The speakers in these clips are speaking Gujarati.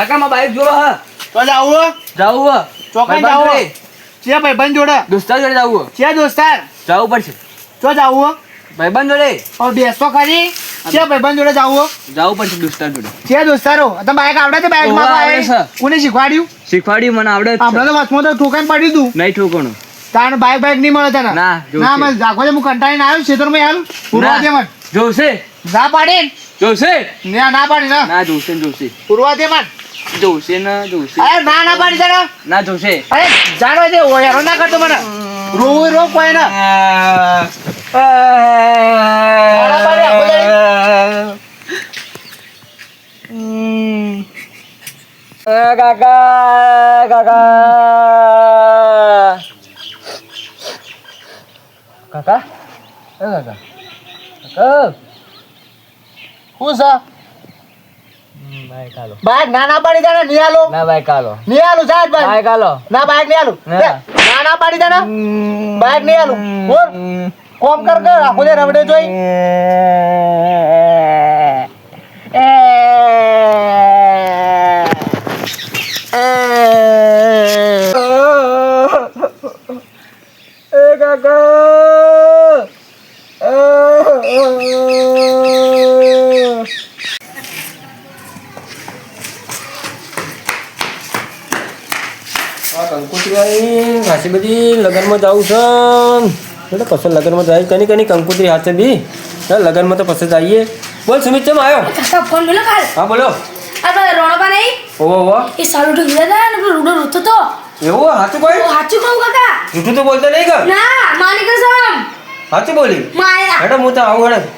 કાકા માં બાઈક જોવો હા. તો જાવું જાવું. ચોકન જાવું છે ભાઈબંધ જોડે. દોસ્તાર જોડે જાવું છે દોસ્તાર. જાવું પડશે. તો જાવું ભાઈબંધ જોડે. બેસો ખરી છે ભાઈબંધ જોડે જાવું જાવું પડશે દોસ્તાર જોડે. છે દોસ્તારો તમે બાઈક આવડે છે બાઈકમાં આવે કોને શીખવાડ્યું? શીખવાડ્યું મને આવડે આપણે તો વાસમાં તો ઠોકાઈ પડ્યું તું. નહીં ઠોકણું. તારે બાઈક બાઈક નહીં મળે તને. ના, ના મને જાગો હું કંટાળીને આવ્યો ખેતરમાં આવ્યું પૂરવા દે મને. જોશે. ના પાડે જોશે. ના ના પાડી ના. ના જોશે જોશે. પૂરવા દે મન. જોશે ના જોશે અરે ના ના પાડી તને ના જોશે અરે જાણો દે ઓ યાર ના કરતો મને રોવું રો કોઈ ના કાકા કાકા કાકા કાકા કાકા હું છે બાઈક ના ના પાડી તને નહીં ના બાઈક આલો સાહેબ બાઈક બાઈક આલો ના બાઈક નહીં આલું ના. ના પાડી બાઈક નહીં આલું બોલ. કોમ કર કર આખો દે રમડે જોઈ. એ. કાકા. કંકુતરી ખાસી બધી લગ્નમાં જાવું છે. એટલે કશો લગ્નમાં જાય. કની કની કંકુતરી હાથે બી. લગ્નમાં તો પછી જઈએ. બોલ સુમિત ચમ આવ્યો? ફોન મેલો કાલ હા બોલો. આ તો રોણપા નહીં. ઓહો ઓહો. એ સાલું ઢોકી હતા ને પેલો રૂડો રૂતો તો. એવો હાચું કોઈ? હાચું કહું કાકા. જૂઠું તો બોલતો નહીં કર ના માની કસમ હાચું બોલી? માયા હેડો હું તો આવું હેડો.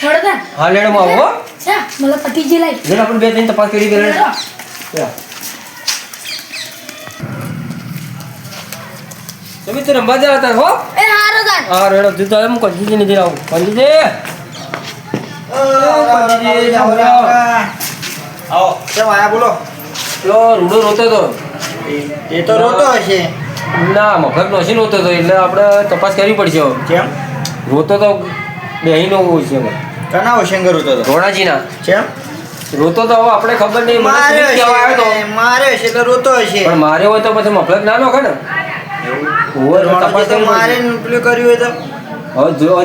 છોડ દે હા લેડો હું આવું હો. સા મને પતિજી લાઈ. જેને આપણે બે ત્રણ તપાસ કરી ગયેલા હેડો. તમે તો રંબા જા હતા હો? એ હારો દાન હા રેડો તું તો હું ને નથી આવું. દે. આવો કેમ આયા બોલો? પેલો રૂડો રોતો તો. એ તો રોતો હશે. ના મફત નોશી રોતો તો એટલે આપણે તપાસ કરવી પડશે હવે. કેમ? રોતો તો બેહીનો હોય છે. કના હોશિયાર રોતો તો? રોણાજી ના કેમ? રોતો તો હવે આપણે ખબર નહીં મને મારે સુમિત આવ્યો તો. હશે મારે હશે એટલે રોતો હશે. પણ મારે હોય તો પછી મફત ના નોખે ને. તો તો કરવી મારે. પેલું કર્યું હોય તો.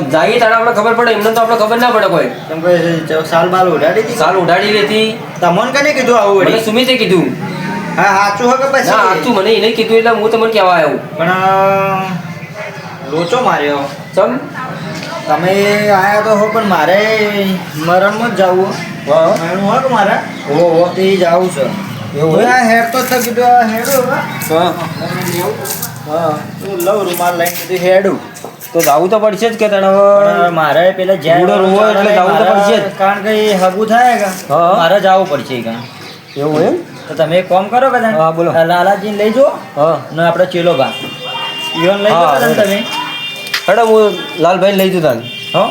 જઈએ આપણે ખબર પડે એમને તો આપણે ખબર ના પડે કોઈ. કેમ કે સાલ બાલ ઉડાડી સાલ ઉડાડી લેતી તમને કને કીધું આવું મને સુમિતે કીધું? હા સાચું હોય કે ના સાચું મને એને કીધું એટલે હું તમને કહેવા આવ્યો. પણ લોચો માર્યો. ચમ? તમે આયા તો હો પણ મારે મરણમાં જ જવું. હા. મરણું હોય કે મારે? ઓ તે જવું છે. એવું હેડ તો કીધું હેડું. હા. હા હું લઉં રૂમાલ લઈને કીધું હેડું. તો જાવું તો પડશે જ કે તને મારે પેલા જ્યાં રોવો એટલે જવું તો પડશે જ. કારણ કે એ હગું થાય કે? હા. મારે જવું પડશે કાં એવું એમ? તો તમે એક કામ કરો કદાચ હા, બોલો. લાલાજીને લઈ જાઓ હા. ને આપણે ચેલો બા. ઈવન લઈ જાઓ તમે. હેડો હું લાલભાઈ લઈ જઉં તાન. હો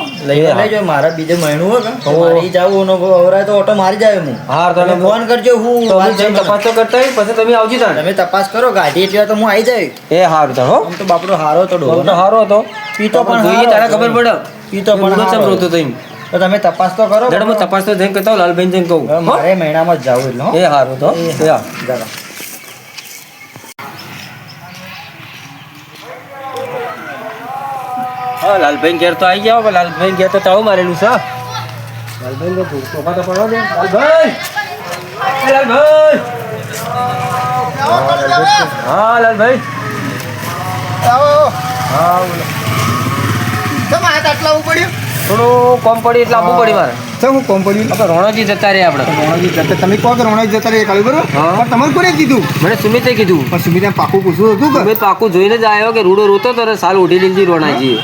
હા. જાઓ મારા બીજે મહિનું હોય કે હો. મારી જાવું અવરાય તો ઓટો મારી જાય હું હાર તમે ફોન કરજો હું હું તપાસ તો કરતા પછી તમે આવજો તાન તમે તપાસ કરો ગાડી એટલે તો હું આવી જાય. એ હારું હો. આમ તો બાપડો હારો તો ડોલ તો. હારો હતો. પીતો પણ જોઈએ તારે ખબર પડે? પીતો પણ ચમ રોતો તો તો તમે તપાસ તો કરો હું તપાસ તો જઈને હોઉં, જઈને કહું. મારે મહિનામાં જ જવું એટલે એ હારું તો. હા. જરા. હા લાલભાઈ ઘેર તો આવી ગયા લાલભાઈ ઘેર તો તાવ મારેલું છે લાલભાઈ તો ચોખા તો પડો દે લાલભાઈ લાલભાઈ હા, લાલભાઈ. હા હા બોલો. તમારે આટલા ઉપડ્યું? થોડું કોમ પડી એટલે આપવું પડી મારે તો હું કોમ પડ્યું. રોણોજી જતા રે આપણે. રોણાજી જતા તમે કહો કે રોણાજી જતા રહે કાલે બરોબર. પણ તમારે કોને કીધું? મને સુમિતે કીધું. પણ સુમિતા પાકું પૂછ્યું હતું કે? પાકું જોઈને જ આવ્યો કે રૂડો રોતો તો સાલ ઉઠી લીધી રોણાજી.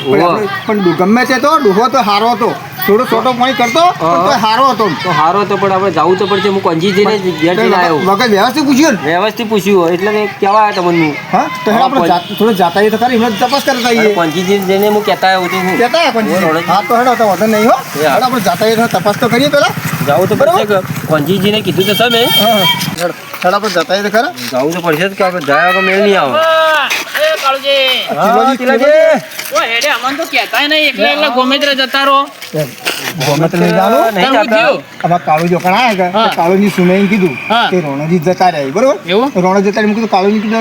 પણ ગમે તે તો ડોહો તો હારો હતો થોડો છોટો પાણી કરતો પણ હારો હતો તો હારો હતો પણ આપણે જવું તો પડશે. હું કંજી જઈને ઘેર જઈને આવ્યો વગર વ્યવસ્થિત પૂછ્યું ને? વ્યવસ્થિત પૂછ્યું એટલે કે કેવા આવ્યા તમને. હા તો આપણે થોડો જાતા તો ખરી એમને તપાસ કરતા આવીએ કંજી જઈને હું કહેતા આવ્યો તો હું. કહેતા રોણાજી. હા તો હેડો તો વાંધો નહીં હો. હેડો આપણે જાતા આવીએ તપાસ તો કરીએ પેલા જવું તો પડશે કંજીજીને કીધું તો તમે હેડ આપણે જાતા આવીએ તો ખરા. જવું તો પડશે કે આપણે જાય મેળ નહીં આવે. કાળુજી. હા, તિલકજી. ઓ હેડે અમન તો કહેતા નહીં એકલા એકલા ગમે ત્યારે જતા રહો. લઈ આયા કે કીધું. કે રોણોજી જતા રહ્યા બરોબર? જતા મેં કીધું કીધું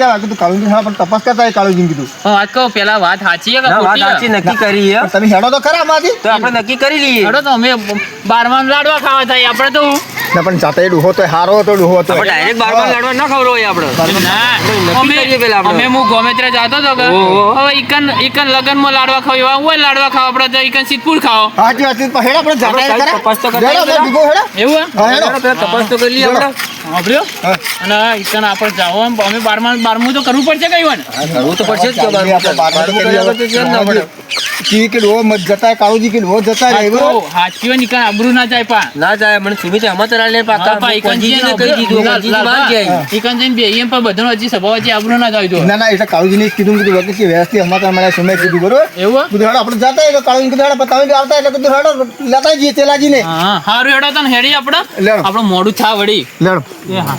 ક્યાં કીધું હા પણ તપાસ કરતા કાળુજી કીધું. વાત કહું પેલા વાત સાચી કે વાત સાચી નક્કી કરી હે. તમે હેડો તો ખરા આમાંથી. તો આપણે નક્કી કરી લઈએ. હેડો તો અમે બારમાન લાડવા ખાવા થાય આપણે તો ના પણ જાતે ડૂહો તો હારો હતો ડૂહો હતો ડાયરેક્ટ બારમાં લાડવા ના ખવડાવીએ આપણે. ના નક્કી અમે પેલા અમે હું ગમે જાતો કે ઈકન લગનમાં લાડવા ખાવ એવા હોય લાડવા ખાવ આપણે તો ઈકન સિદ્ધપુર ખાઓ. હાચી વાત છે. હેડા આપણે જાતે આપણે તપાસ તો કરી હેડો પેલા. હેડા. એવું હા હેડા. પેલા તપાસ તો કરી લઈએ આપણે. સાંભળ્યો. અને ઈકન આપણે જાઓ એમ. અમે બારમા બારમું તો કરવું પડશે કઈ હોય ને કરવું તો પડશે જ કે કાળુજી આપણે બારમું. બારમું બારમું કર્યા વગર તો ના કી કે લો મત જતા કાળુજી કે લો જતા રહે બરોબર હાચી હોય ને આબરૂ ના જાય પા. ના જાય મને સુમિત આમાં તો લાલે પાકા. પા, ઈકન જઈને કહી દીધું લાલ- માં જાય ઈકન જઈને એમ પણ બધાનો હજી સભા વચ્ચે આબરૂ ના જાય તો. ના ના એટલે કાઉજી ને કીધું વખત કે વ્યવસ્થિત અમારા મને સમય કીધું બરોબર? એવું? કીધું આપણે જતા એ તો કાળુજી કીધું હેડો પણ આવતા એટલે કીધું હેડો લેતા જઈએ તેલાજીને. હા હારું હેડો તને હેડી આપણે. લેડો. મોડું થા વળી. લેડો એ હા.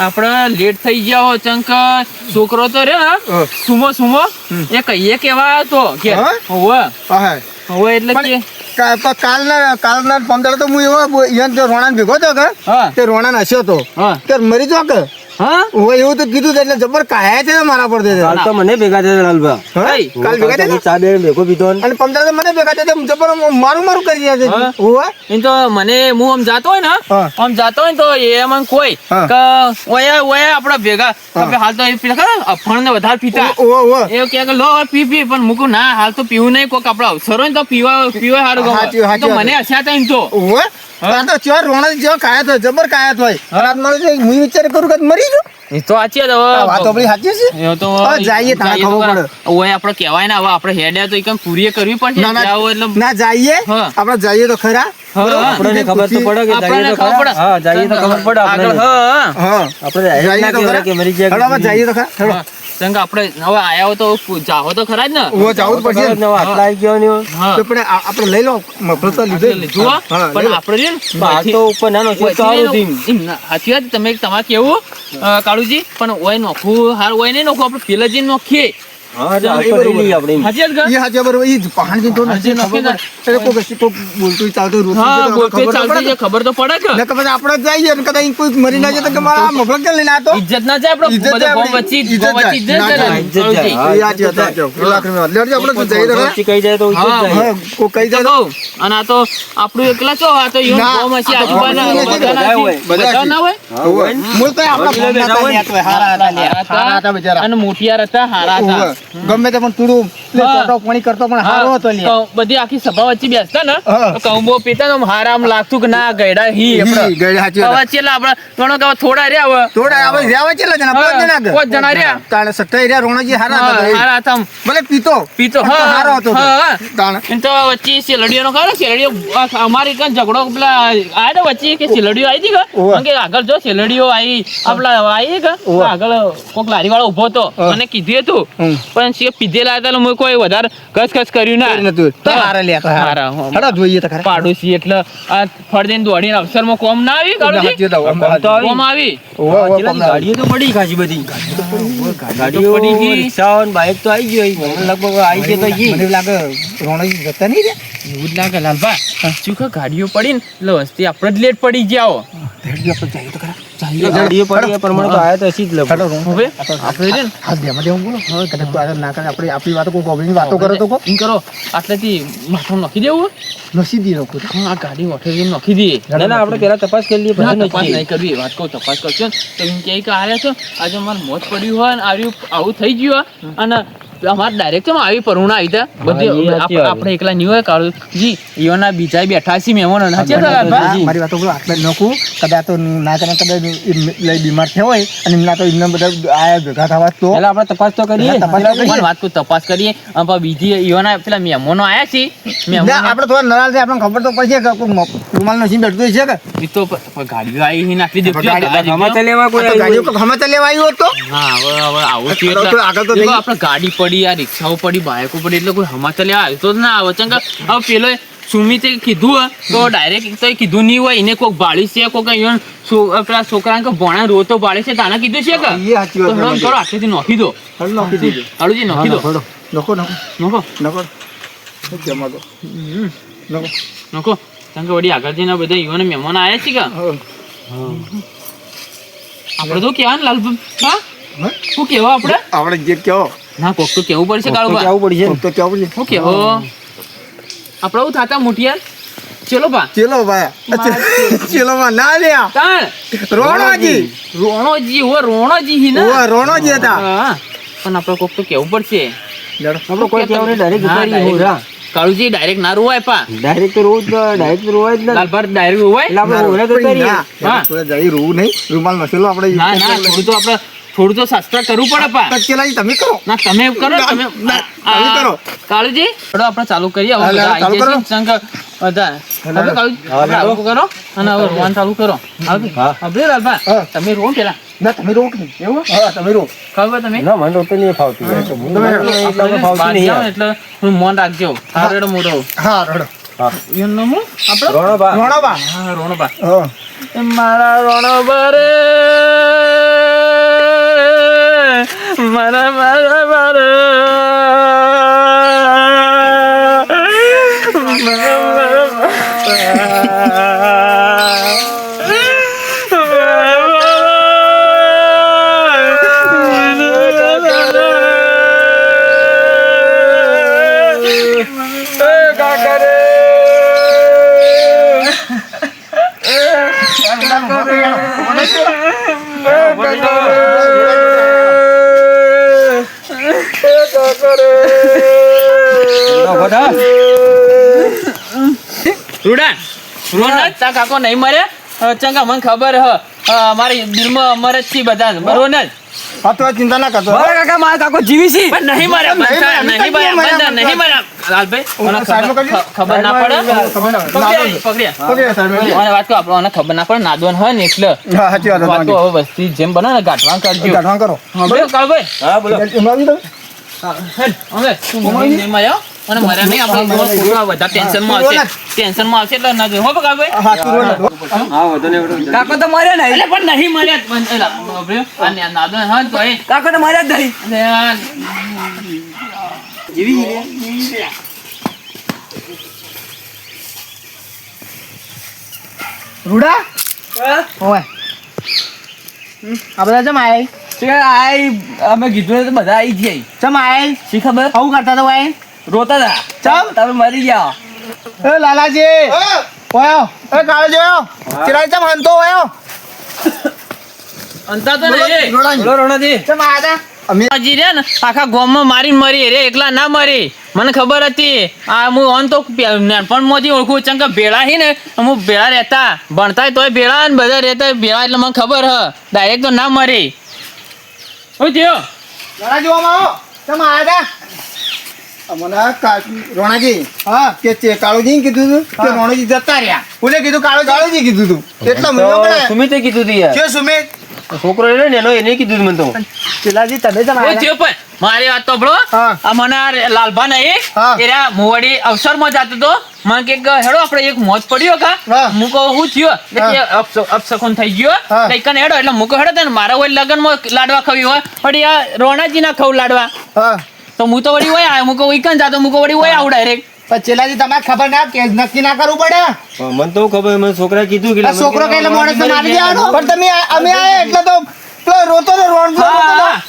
આપણે લેટ થઈ ગયા હો ચંક. છોકરો તો રે. સુમો સુમો. એ કહીએ કેવા હતો કે? હોવે. હોવે એટલે કે કાલના કાલના પંદર તો હું એવો રોણાને ભેગો હતો કે? તે રોણાને હસ્યો તો હા. કે મરી જો કે? હા? હું એવું તો કીધું એટલે જબર કાયા છે મારા પર તે. કાલ તો મને ભેગા થયા લાલભા. કાલ ભેગા થયા ચા બે ભેગો પીધો અને પંદર તો મને ભેગા થયા જબર મારું મારું કરી રહ્યા છે. હા? એમ તો મને હું આમ જાતો હોય ને આમ જાતો હોય તો એ મને કોઈ કે ઓયા ઓયા આપડા ભેગા. આપણે હાલ તો એ પેલા અફણ ને વધારે પીતા. ઓવે, ઓવે. એ કે કે લો પી પી. પણ મૂકું ના હાલ તો પીવું નહીં કોક આપડે અવસર હોય ને તો પીવા પીવા તો મને હસ્યા તા? આ તો ચોર રોણા જેવો કાયા તો જબર કાયા તો આ મારે તો હું વિચાર કરું કે મરી જો એ તો સાચી વાત વાત આપણી સાચી છે. એ તો જઈએ તાણે ખબર પડે. ઓય આપણે કહેવાય ને હવે આપણે હેડે તો એકમ પૂરી કરવી પડશે ના જાઓ એટલે ના જઈએ. હા. આપણે જઈએ તો ખરા. હા, આપણને ખબર તો પડે કે જઈએ તો ખબર પડે. હા જઈએ તો ખબર પડે આપણે હા, આપણે જઈએ તો ખરા. કે મરી જાય હેડો જઈએ તો ખરા. કેમ કે આપણે હવે આયા હો તો પુ- તો ખરા જ ને. હું જાવ તો પછી ખબર જ ન હોય, આટલા આવી ગયો ને તો પણ આપણે લઈ લો મફત તો લીધો. જ. લીધું પણ. આપણે છે ને તો ઉપર નાનો છે, સારું નહીં હાથી વાત તમે તમારે કેવું કાળુજી પણ ઓય નોખું હાર ઓય નહીં નોખું આપણે પેલા જઈને નોખીએ. આપણે ખબર તો પડે. કે. જઈએ કદાચ કોઈ મરી ના જાય તો મારા મફલક લઈને આતો ઇજ્જત ના જાય ઇજ્જત જાય તો કોઈ જાય. અને આ તો એકલા છો? આ તો હશે, બધા ના હોય. મૂળ તો હારા હતા. અને મોટિયાર હતા હારા હતા. ગમે તે પણ તુડું. ચોટો પાણી કરતો પણ હારો હતો લે બધી આખી સભા વચ્ચે બેસતા ને. તો કઉંબો પીતા ને હારામ લાગતું કે ના ગયડા હી આપણે. ગયડા હાચી. હવે છેલ્લા આપણે ગણો કે થોડા રહ્યા હવે. થોડા આપણે રહ્યા કેટલા જણા? પાંચ જણા કે? પાંચ જણા રહ્યા. તાણે સત્તા રહ્યા, રોણાજી હારા હતા હારા હતા ભલે પીતો પીતો હા હારો હતો તો. હા. તાણે. તો વચ્ચે શેલડીઓનો ખરો શેલડીઓ આ અમારી કન ઝઘડો પેલા આયા ને વચ્ચે કે સેલડીઓ આવી હતી કે કે આગળ જો સેલડીઓ આવી આપલા આવી કે આગળ કોક લારી વાળો ઊભો હતો. મને કીધું હતું. પણ સે પીધેલા હતા એટલે મેં કોઈ વધારે કસકસ કર્યું ના. નતું. તો હારા લે તો હારા. હડા જોઈએ તો ખરા. પાડોશી એટલે આ ફરજન દોડીને અવસરમાં કોમ ના આવી તો કોમ આવી. ગાડીઓ તો પડી ખાસી બધી. ગાડીઓ પડી ગઈ. રિક્ષાઓ બાઇક તો આવી ગઈ લગભગ આવી ગઈ તો ગઈ. મને એવું લાગે રોણાજી જતા નહીં રે એવું જ લાગે લાલભા. શું કે ગાડીઓ પડી ને? એટલે વસ્તી આપણે જ લેટ પડી ગયા હો. આપણે જઈએ તો ખરા. ગાડીઓ પડી એ પ્રમાણે તો આયા તો હશે જ લગભગ. હવે આપણે રે ને હાથ દેવું બોલો. કદાચ તું આગળ ના કરે આપણે આપણી વાતો કોઈ ગોબરીની વાતો કરો તો કો કરો આટલેથી માથું નાખી દેવું? નસી દી નાખું હા ગાડી ઓઠે નાખી દઈએ. ના ના આપણે પેલા તપાસ કરી લઈએ પછી તપાસ નહીં કરવી વાત કહું તપાસ કરશો. તો એમ કહે કે આયા છો આજે અમારે મોત પડ્યું હોય ને આવ્યું આવું થઈ ગયું અને અમારે ડાયરેક્ટ છે આવી પરુણા આવી તા. બધી. આપણે એકલા નહીં હોય કાળું. જી ઈઓના બીજા બેઠા છે મહેમાનો. ના? જી. મારી વાતો બોલો આટલે નાખું. કદાચ તો ના કરે કદાચ લઈ બીમાર થયો હોય અને એમના તો એમને બધા આયા ભેગા થવા તો. પેલા આપણે તપાસ તો કરીએ. તપાસ વાત કોઈ તપાસ કરીએ. અને બીજી ઈઓના પેલા મહેમાનો આયા છે. આપણે થોડા નરાલ છે આપણને ખબર તો પડશે કે રૂમાલ નો સીન બેઠતો છે કે? ઈ તો ગાડીઓ આવી નાખી દે પણ ગાડી- હમાચા લેવા કોઈ ગાડીઓ હમાચા લેવા આવ્યો તો હા હવે આવું એટલે આગળ તો આપણે ગાડી પડી આ રિક્ષાઓ પડી બાઇકો પડી એટલે કોઈ હમાચા લેવા આવ્યું તો જ ના આવે. ચંગા હવે પેલો સુમિતે કીધું તો ડાયરેક્ટ તો કીધું નહીં હોય એને કોઈક ભાળી છે કોઈક પેલા છોકરા કે રો તો ભાળે છે તાના કીધું છે કે? તો કરો આટલેથી નોખી દો. હાલ નાખી નોખી દો. નકો નોખો નકો જમા દો. નોખો. કારણ વળી આગળ જઈને બધા યુવાને મહેમાન આવ્યા છે કે? આપણે તો કહેવાનું લાલભાઈ હા? હા? શું કહેવા આપણે? આપણે જે કહો. ના કોક તો કેવું પડશે કાળુબા કેવું પડશે તો કેવું પડશે? શું કેવો? આપણે થતા મોટિયાર ચલો બા. ચેલો બા. ચેલો. બા ના લ્યા. તાણ. રોણોજી. રોણોજી હો રોણોજી હી ના. ઓવા રોણોજી હતા. હા. પણ આપણો કોક તો કેવું પડશે? લેડો. આપણે કોઈ કેવું નહીં ડાયરેક્ટ ઉતારી હું રા કાળુજી ડાયરેક્ટ ના રોવાય પા. ડાયરેક્ટ તો રોવું ડાયરેક્ટ રોવાય જ ને. લાલભાઈ ડાયરેક્ટ રોવાય? આપણે ઓરે તો કરી હા. થોડા જઈ રોવું નહીં. રૂમાલ મસેલો આપણે ના ના થોડું તો આપણે થોડું તો શાસ્ત્ર કરવું પડે પા. તો તમે કરો. ના તમે કરો તમે તમે કરો. કાળુજી ચલો આપણે ચાલુ કરીએ હવે બધા આવી. જશે શંકર બધા. હા, હવે કાળુજી હા, આપણે ચાલો. કરો અને હવે રોવાનું ચાલુ કરો. હવે લાલભા તમે રો પેલા ના તમે રો નહીં? એવું? હા તમે રો તમે. ના મને નહીં ફાવતું તમે એટલે ફાવતું નહીં હું મોન રાખજો. હારો એડો મોટો હા રડો. હા. એનું નામ આપણો? રોણો રોણોબા. હા રોણોબા. હા. મારા રોણોબા રે. મારા મારા મારા બધા રૂડા રોનક તા કાકો નહીં મરે? ચંગા મને ખબર હ. અ, અમારી દિલમાં અમર જ છે બધા ને હા તો ચિંતા ના કરતો. મારા કાકા મારા કાકો જીવી છે. પણ નહીં મરે નહીં મરે, નહીં મરે નહીં બંધા, નહીં મરે. લાલભાઈ ખબર ના પડે? ખબર ના પડે. પકડ્યા, પકડ્યા. ઓકે સાહેબ મને વાત કહો આપણે ખબર ના પડે નાદવન હોય ને એટલે. સાચી વાત વાત તો હવે વસ્તી જેમ બને ને ગાંઠવાણ કરજો. ગાંઠવાં કરો. હા, બોલો, કાળુભાઈ. હા બોલો. એમાં આવી તમે હેડ, હવે. તું નહીં મર્યો અને મર્યા નહીં આપણે થોડું વધારે ટેન્શનમાં આવશે ટેન્શનમાં આવશે એટલે ના જોઈએ. હો કાળુભાઈ હા તું રોડ હા વધુ ને વધુ કાકો તો માર્યા ને એટલે પણ નહીં મર્યા પણ એલા, આ ના- નાદવન હોય ને તો કાકો તો માર્યા જ નહીં. અને રૂડા? ઓય. આ બધા જમ આય આય અમે કીધું તો બધા આવી જાય ચમ આય શી ખબર? આવું કરતા તો આય રોતા હતા ચાલ. તમે મરી ગયા. એ લાલાજી. ઓયો. એ કાળો જોયો. ચિરાઈ ચમ હંતો ઓયો? અંતા તો નહીં. બોલો રોણાજી. ચમ આદા અમીરાજી રે ને આખા ગામમાં મારી મરી. રે એકલા ના મરી. મને ખબર હતી. આ હું ઓન તો નાનપણમાંથી ઓળખું ચમ ભેળા હી ને હું ભેળા રહેતા. ભણતા તોય ભેળા ને બધા રહેતા ભેળા એટલે મને ખબર હ. ડાયરેક્ટ તો ના મરી. શું થયો જોવામાં આવો ચમ આયા તા મને રોણાજી હા કે છે કાળુજી કીધું તું? કે રોણાજી જતા રહ્યા. કોને કીધું? કાળો કાળુજી કીધું તું. એટલા મને સુમિતે કીધું હતું યાર. કે સુમિત? છોકરો ને એનો એને કીધું મને તો. ચિલાજી તમે ચમ શું થયું પણ મારી વાત તો બળો હા. આ મને લાલભા નહીં એરા મોવાડી અવસરમાં જતો તો. મને કે કે હેડો આપણે એક મોજ પડ્યો કા હા. કહું હું થયો? કે થઈ ગયો. હેડો એટલે મૂકો હેડો તને. મારા હોય લગનમાં લાડવા ખવી હોય. પણ આ રોણાજી ના ખવ લાડવા હા. તો હું તો વળી હોય આવ્યો મૂકો ઈકન જાતો મૂકો વળી હોય આવું ડાયરેક્ટ પણ તમારે ખબર ના કે નક્કી ના કરવું પડે. મને તો ખબર મને છોકરા કીધું કે છોકરો કઈ મોડે મારી દેવાનો. પણ તમે અમે આયા એટલે તો પેલો રોતો ને રોણ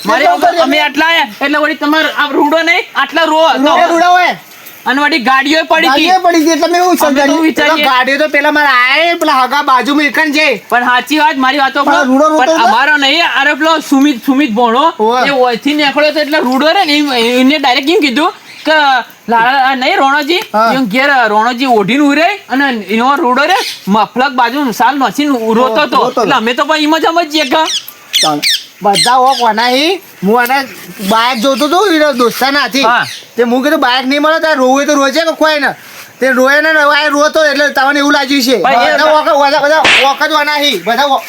મારે અમે આટલા આયા એટલે વળી તમારે આ રૂડો નહીં આટલા રો તો રૂડા હોય. અને વળી ગાડીઓ પડી ગઈ એટલે મેં એવું સમજાયું ગાડીઓ તો પેલા મારા આયા પેલા હગા બાજુમાં છે પણ સાચી વાત મારી વાતો પણ? અમારો નહીં અરે પેલો સુમિત સુમિત ભોણો એ ઓયથી નીકળ્યો તો એટલે રૂડો રે ને એને ડાયરેક્ટ કેમ કીધું કે આ નહીં રોણોજી. એમ ઘેર રોણોજી ઓઢીને ઉરે અને એનો રૂડો રે મફલક બાજુ સાલ નસીને ઉરોતો તો. એટલે અમે તો પણ એમ જ સમજીએ કે. બધા હો કોના હી હું આને બાઇક જોતો તો એનો દોસ્તાના હાથી હા. તે હું કીધું બાઇક નહીં મળે તારે રોવું તો રોજે કે કોઈ ને. તે રોય ને આ રોતો એટલે તમને એવું લાગ્યું છે. બધા વોક- બધા બધા વોક જ વાનાહી બધા વોક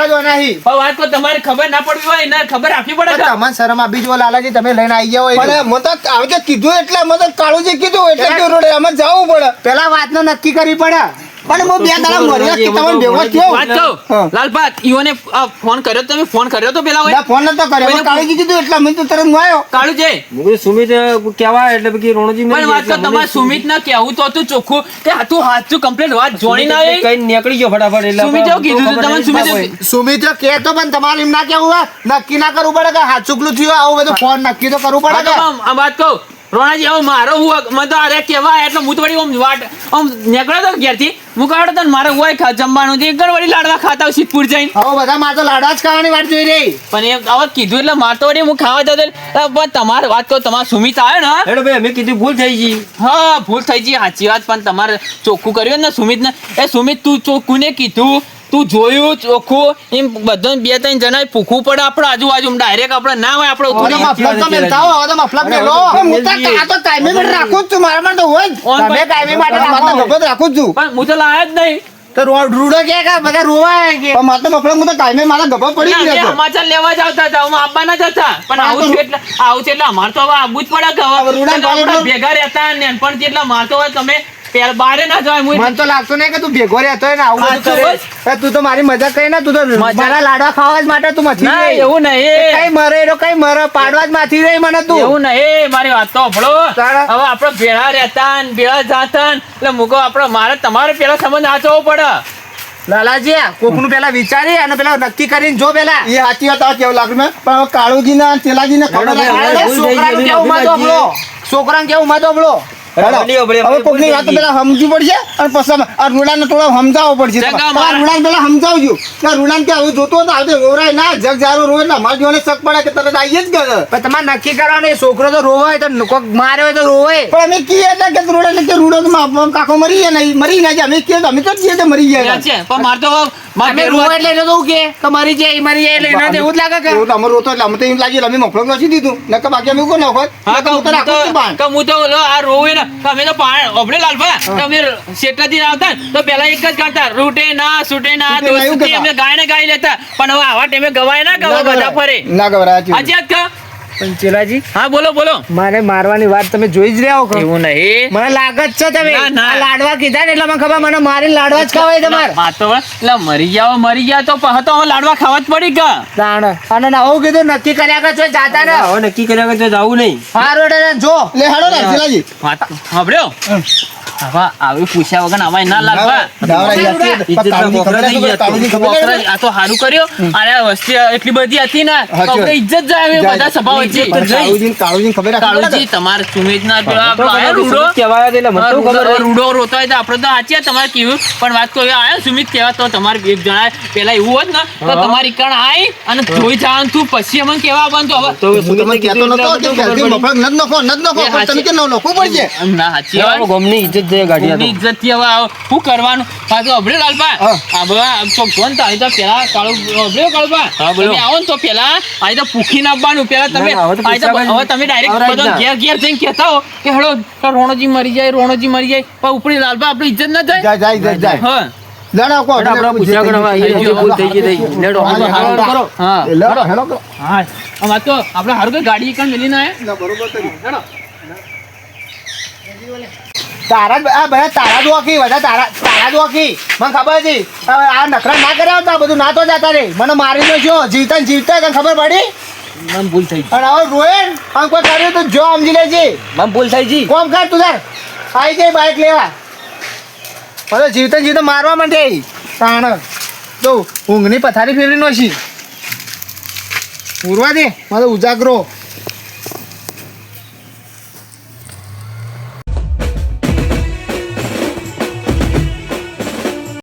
જ વાનાહી પણ વાત તો તમારી ખબર ના પડવી હોય ને ખબર આપવી પડે પણ તમને શરમ આપી જો લાલાજી તમે લઈને આવી જાઓ પણ મને તો આવજે કીધું એટલે મને તો કાળુજી કીધું એટલે રોડે અમે જવું પડે. પેલા વાતનો નક્કી કરવી પડે. પણ હું બે દાડા મર્યા કે તમને ભેગો થયો? વાત કહું? હા. ઈઓને ફોન કર્યો તમે ફોન કર્યો તો પેલા ના ફોન નતો કર્યો. કોઈને- કાળુજી કીધું એટલે મને તો તરત આવ્યો. કાળુ છે સુમિત કહેવાય એટલે પછી રોણોજી પણ વાત તો તમારે સુમિત ના કેવું તો હતું ચોખ્ખું. કે તું હાચું કમ્પ્લેટ વાત જોડી ના આવી? કઈ નીકળી ગયો ફટાફટ એટલે સુમિત કીધું સુમિત કે તો પણ તમારે એમ ના કેવું નક્કી ના કરવું પડે કે હાથ ચુકલું થયું આવું બધું ફોન નક્કી તો કરવું પડે તો વાત કહું. રોણાજી હવે મારો હું મને તો અરે કેવા એટલે હું તો વળી આમ વાટ આમ નીકળ્યો તો ઘેરથી. હું કાઢો તો મારે હોય ખા- જમવાનું તે ગણ વળી લાડવા ખાતા હોય સિદ્ધપુર જઈને. હવે બધા મારે તો લાડવા જ ખાવાની વાત જોઈ રહી. પણ એ હવે કીધું એટલે મારે તો વળી હું ખાવા જતો પણ તમારે વાત કહો તમારે સુમિત આવ્યો ને હેડો ભાઈ અમે કીધું ભૂલ થઈ ગઈ. હા ભૂલ થઈ ગઈ સાચી વાત પણ તમારે ચોખ્ખું કર્યું ને સુમિત ને એ સુમિત તું ચોખ્ખું ને કીધું. તું જોયું ચોખ્ખું? એમ બધો બે ત્રણ જણા પૂખવું પડે આપણે આજુબાજુ. ડાયરેક્ટ આપણે ના હોય આપણે ઉતરી મફલબ તો મેલતા હો, હવે તો મફલબ મેલો. હું તો આ તો કાયમી માટે રાખું છું મારા માટે હોય તમે પર- માટે રાખો. મારે તો ગભત રાખું છું. પણ હું તો લાયા જ નહીં. તો રૂડો કે કે બધા રોવાય કે? મારે તો મફલબ હું તો કાયમી મારા ગભત પડી જ ના, અમે રહેતો. સમાચાર લેવા જ આવતા હતા. અમે આપવાના જ હતા. પણ આવું છે એટલે આવું છે એટલે અમારે તો હવે આવવું જ પડે કે હવે. ભેગા રહેતા નાનપણથી એટલે મારતો હોય તમે પેલા બારે ના જવાય હું તો લાગતું નહીં કે તું ભેગો રહેતો ને આવું બધું કરે. તું તો મારી મજાક કરી ને તું તો મારા લાડવા ખાવા જ માટે તું મથી ના એવું નહીં. કઈ મરે એનો કઈ મરે. પાડવા જ માથી રહી મને તું. એવું નહીં. મારી વાત તો સાંભળો. હવે આપણે ભેળા રહેતા ને ભેળા જાતા એટલે મૂકો આપણે મારે તમારે પેલા સંબંધ આચવો પડે. લાલાજી કોકનું પેલા વિચારી અને પેલા નક્કી કરીને જો પેલા. એ સાચી વાત આ કેવું લાગ્યું મેં? પણ કાળુજી ના તેલાજી ને ખબર છોકરાનું કેવું અમે માં તો ભૂલાઈ કેવું માં હવે કોકની વાત પેલા સમજવું પડશે અને પછી આ રૂડાને થોડો સમજાવવો પડશે. જગા રૂડાને પેલા સમજાવજો. કે રૂડાને કે આવું જોતું હોય તો રોવરાય ના. જગ જારું રોવે એટલે અમારે જોઈને શક પડે કે તરત આવીએ જ ગયો પણ તમારે નક્કી કરવાનું છોકરો તો રોવાય તો કોક મારે હોય તો રોવે. પણ અમે કીએ એટલે કે રૂડે કે રૂડો કાકો મરી ગયા નહીં મરી ના જાય. અમે કીએ અમે તો કીએ તો મરી ગયા. પણ મારે તો હવે મારે અમે ભેળું એટલે તો એવું કે? કે મરી જાય મરી એટલે એને એવું જ લાગે કે? એવું તો રોતો એટલે અમે તો એમ લાગ્યું અમે મફળો નથી દીધું. નકર બાકી અમે કોઈ નાખો હા નકર હું તો રાખું જ છું બાણ. કે હું તો ઓલો આ રોવે ને અમે તો પાણ ઓબડે લાલભા કે અમે આવતા તો પેલા એક જ કરતા રૂટે ના સુટે ના દોસ્તી અમે ગાય ને ગાઈ લેતા. પણ હવે આવા ટાઈમે ગવાય ના ગવાય બધા ફરે. ના ગવરા વાત. હાજી વાત કા પણ ચેલાજી હા બોલો બોલો. મારે મારવાની વાત તમે જોઈ જ રહ્યા હો એવું નહીં. મને લાગે જ છે તમે. ના, ના. આ લાડવા કીધા ને એટલે મને ખબર મને મારી લાડવા જ ખાવાય તમારે. માં તો એટલે મરી ગયા મરી ગયા તો પહ તો લાડવા ખાવા જ પડી ગયા તાણ. અને ના આવું કીધું નક્કી કર્યા કે છો જાતા ને હવે નક્કી કર્યા કે જવું નહીં. હા રોડે જો. લે હાડો ને ચેલાજી. વાત સાંભળ્યો? હવે આવી પૂછ્યા વગર આવાય ના લાલભા ઇજ્જતના બોકરા થઈ ગયા તો. બોકરા, આ તો સારું કર્યું અને વસ્તી એટલી બધી હતી ને આપણે ઇજ્જત જાય બધા સભા વચ્ચે કાળુજી ખબર કાળુજી તમારે સુમિત ના રૂડો કહેવાય રૂડો રોતો હોય તો આપણે તો સાચી તમારે કીધું પણ વાત કહું આયો સુમિત કહેવા તો તમારે એક જણા પેલા એવું હોત ને તો તમારી કણ આઈ અને જોઈ જવાનું તું પછી અમને કેવા આવવાનું તો હવે તો હું કહેતો નતો કે બધું ખબર પહેલથી પડી. મફળક નથી નખો, નથી નખો, પણ તમે કે ન સાચી ગામની ઇજ્જત છે ગાંઠિયા તો. ઇજ્જતથી હવે આવ- શું કરવાનું પાછું અભડે લાલપા. આ તો ફોન તો જોન તો પેલા કાળું અભડે કાળુપા તમે આવો ને તો પેલા અહીં તો પૂખીને આપવાનું પેલા તમે ના, ના, હવે અહીં તમે ડાયરેક્ટ બધો જ ના. ઘેર ઘેર જઈને કહેતા હો કે હળો તો રોણોજી મરી જાય રોણોજી મરી જાય પણ ઉપરી લાલપા આપણી ઇજ્જત ના જાય જાય, જાય, જાય. હા લડો, પૂછ્યા જે જે ભૂલ થઈ ગઈ થઈ. હારો હા. કરો. હા લડો, હેડો કરો. હા આમાં તો આપણે હારું કે ગાડી એકણ મેલીને ના, બરોબર તો નહીં. તારા આ બધા તારા જ ઓળખી, બધા તારા તારા જ ઓળખી. મને ખબર હતી. આ નખરા ના કર્યા હતા બધું ના તો જતા રે. મને મારી છો જીવતા જીવતા તને ખબર પડી? મને ભૂલ થઈ પણ અને હવે રોયન આમ કોઈ કર્યું તો જો સમજી લેજે. મને ભૂલ થઈ જી કોમ કર તું તાર. આવી જાય બાઇક લેવા. હવે જીવતા જીવતા મારવા માંડે તાણ. તો ઊંઘની પથારી ફેરવી નો છી ઉરવા દે મારો ઉજાગરો.